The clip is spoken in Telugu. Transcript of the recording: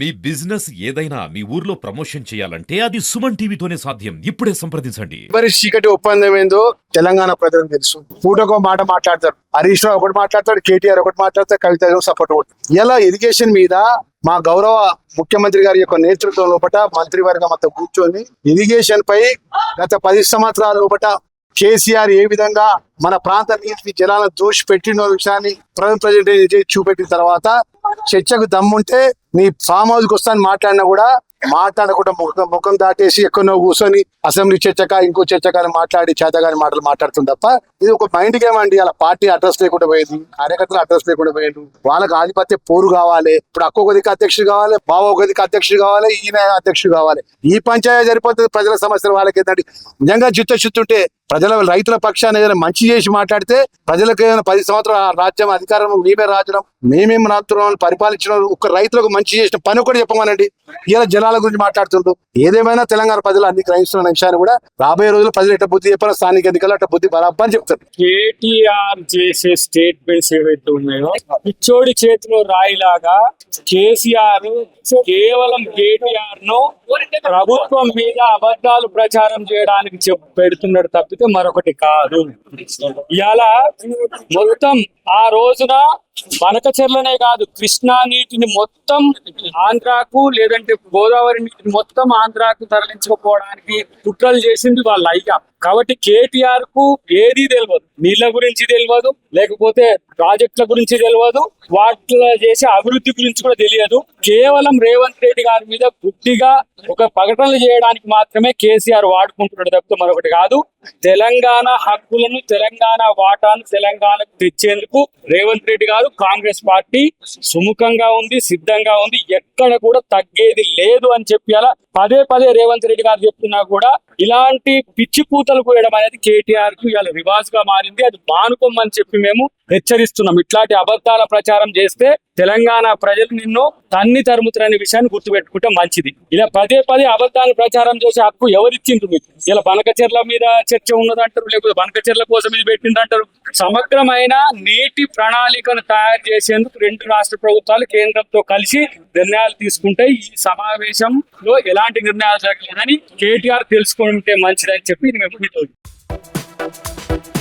మీ బిజినెస్ ఏదైనా మీ ఊర్లో ప్రమోషన్ చేయాలంటే అది సుమన్ టీవీతోనే సాధ్యం. ఇప్పుడే సంప్రదించండి. ఎవరి చీకటి ఒప్పందం ఏందో తెలంగాణ ప్రజలకు తెలుసు. పూటకో మాట మాట్లాడతారు. హరీష్ రావు ఒకటి మాట్లాడతాడు కేటీఆర్ ఒకటి మాట్లాడతాడు కవిత సపోర్ట్ ఒకటి ఇలా ఎడ్యుకేషన్ మీద మా గౌరవ ముఖ్యమంత్రి గారి యొక్క నేతృత్వం లోపల మంత్రివర్గం అంతా కూర్చొని ఇరిగేషన్ పై గత పది సంవత్సరాల లోపల కేసీఆర్ ఏ విధంగా మన ప్రాంత నీటి జలాలను దోషి పెట్టిన విషయాన్ని ప్రజెంట్ ప్రజెంట్ చూపెట్టిన తర్వాత చర్చకు దమ్ముంటే నీ ఫామ్ హౌస్కి వస్తాను మాట్లాడినా కూడా మాట్లాడకుండా ముఖం ముఖం దాటేసి ఎక్కడో కూర్చొని అసెంబ్లీ చర్చక ఇంకో చర్చక అని మాట్లాడి చేతగాని మాటలు మాట్లాడుతుంది తప్ప ఇది ఒక మైండ్ గేమ్ అండి. అలా పార్టీ అడ్రస్ లేకుండా పోయింది కార్యకర్తలు అడ్రస్ లేకుండా పోయింది. వాళ్ళకి ఆధిపత్య పోరు కావాలి. ఇప్పుడు అక్కో గదికి అధ్యక్షుడు కావాలి బావ గదికి అధ్యక్షుడు కావాలి ఈయన అధ్యక్షుడు కావాలి. ఈ పంచాయతీ సరిపోతుంది ప్రజల సమస్యలు వాళ్ళకి ఏంటంటే నిజంగా చిత్తశుద్ధుంటే ప్రజల రైతుల పక్షాన్ని ఏదైనా మంచి చేసి మాట్లాడితే ప్రజలకు ఏదైనా పది సంవత్సరాల రాజ్యం అధికారం మేమే రాజడం మేమేం రాత్రం పరిపాలించిన ఒక రైతులకు మంచి చేసిన పని ఒకటి చెప్పమనండి. ఇలా జనాల గురించి మాట్లాడుతుండ్రు ఏదేమైనా తెలంగాణ ప్రజలు అన్ని గ్రహిస్తున్న విషయాన్ని కూడా రాబోయే రోజులు ప్రజలు ఎట్ట బుద్ధి చెప్పారో స్థానిక ఎన్నికలు అట్ట బుద్ధి బరాబర్ చెప్తారు. కేటీఆర్ చేసే స్టేట్మెంట్స్ ఏవైతే ఉన్నాయో పిచ్చోడి చేతిలో రాయిలాగా కేసీఆర్ కేవలం కేటీఆర్ను ప్రభుత్వం మీద అబద్ధాలు ప్రచారం చేయడానికి చెప్ పెడుతున్నాడు తప్పితే మరొకటి కాదు. ఇలా మొత్తం ఆ రోజున బనకచెర్లనే కాదు కృష్ణా నీటిని మొత్తం ఆంధ్రాకు లేదంటే గోదావరి నీటిని మొత్తం ఆంధ్రాకు తరలించకపోవడానికి కుట్రలు చేసింది వాళ్ళ అయ్య. కాబట్టి కేటీఆర్కు ఏది తెలియదు నీళ్ళ గురించి తెలియదు లేకపోతే ప్రాజెక్టుల గురించి తెలియదు వాటిలో చేసే అభివృద్ధి గురించి కూడా తెలియదు. కేవలం రేవంత్ రెడ్డి గారి మీద గుడ్డిగా ఒక ప్రకటనలు చేయడానికి మాత్రమే కేసీఆర్ వాడుకుంటున్నాడు తప్పితే మరొకటి కాదు. తెలంగాణ హక్కులను తెలంగాణ వాటాను తెలంగాణకు తెచ్చేందుకు రేవంత్ రెడ్డి గారు కాంగ్రెస్ పార్టీ సుముఖంగా ఉంది సిద్ధంగా ఉంది. ఎక్కడ కూడా తగ్గేది లేదు అని చెప్పి అలా పదే పదే రేవంత్ రెడ్డి గారు చెప్తున్నా కూడా ఇలాంటి పిచ్చి కూతలు కోయడం అనేది కేటీఆర్కు ఇవాళ రివాజ్గా మారింది. అది మానుకోమని చెప్పి మేము హెచ్చరిస్తున్నాం. ఇట్లాంటి అబద్ధాల ప్రచారం చేస్తే తెలంగాణ ప్రజలు నిన్ను తన్ని తరుముతారనే విషయాన్ని గుర్తుపెట్టుకుంటే మంచిది. ఇలా పదే పదే అబద్ధాలు ప్రచారం చేసే హక్కు ఎవరిచ్చిండ్రు మీకు? ఇలా బనకచెర్ల మీద చర్చ ఉన్నదంటారు లేకపోతే బనకచెర్ల కోసం ఇది పెట్టిందంటారు? సమగ్రమైన నీటి ప్రణాళికను తయారు చేసేందుకు రెండు రాష్ట్ర ప్రభుత్వాలు కేంద్రంతో కలిసి నిర్ణయాలు తీసుకుంటే ఈ సమావేశంలో ఎలాంటి నిర్ణయాలు జరగలేదని కేటీఆర్ తెలుసుకుంటే మంచిదని చెప్పి ఇది మేము మీతో